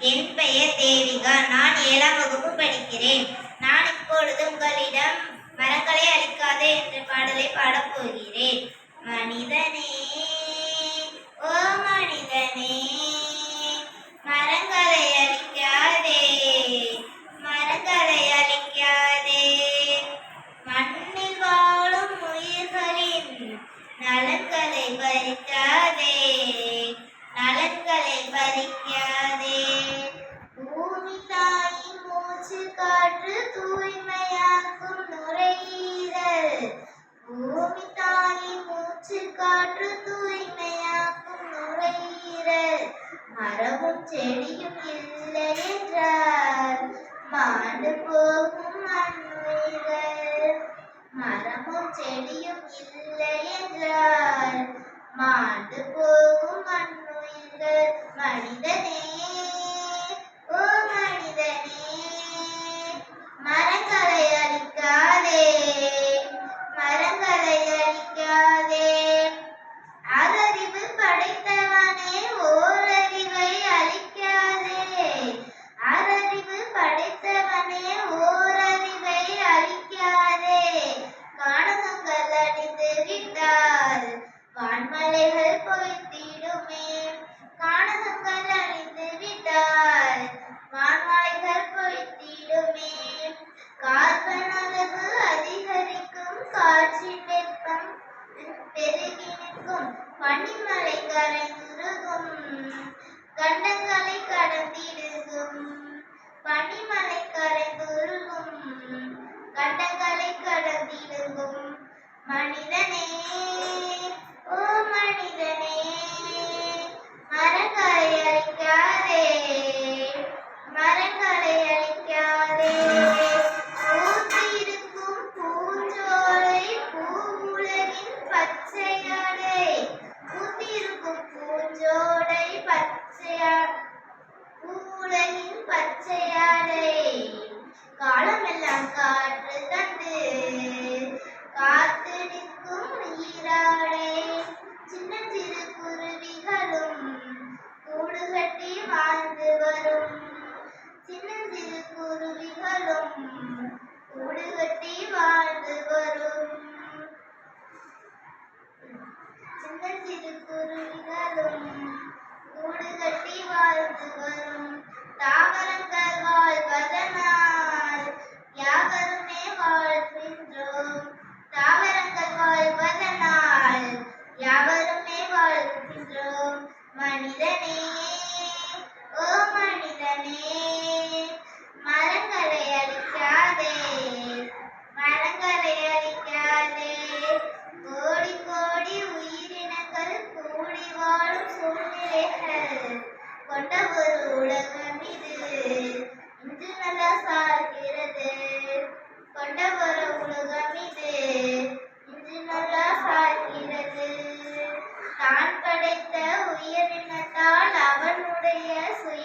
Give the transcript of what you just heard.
என் பெயர் தேவிகா. நான் ஏழாம் வகுப்பு படிக்கிறேன். நான் இப்பொழுது உங்களிடம் மரங்களை அழிக்காதே என்ற பாடலை பாடப் போகிறேன். மனிதனே ஓ மனிதனே மரங்களை அழிக்காதே மரங்களை அழிக்காதே. மண்ணில் வாழும் உயிர்களின் நலன்களை பறிக்காதே காற்று தூய்மையாக்கும் நுரையீரல். பூமி தாயின் மூச்சு காற்று தூய்மையாக்கும் நுரையீரல். மரமும் செடியும் இல்லை என்றார் மாண்டு போகும் மண்ணுயிர்கள். மரமும் செடியும் இல்லை என்றார் மாண்டு போகும் மண்ணுயிர்கள். மனிதனே கண்டங்களை சின்ன சிறு குருவிகளும் கூடு கட்டி வாழ்ந்து வரும். தாவரங்கள் வாழ்வதனால் யாவருமே வாழ்கின்றோம். தாவரங்கள் வாழ்வதனால் யாவருமே வாழ்கின்றோம். மனிதனே years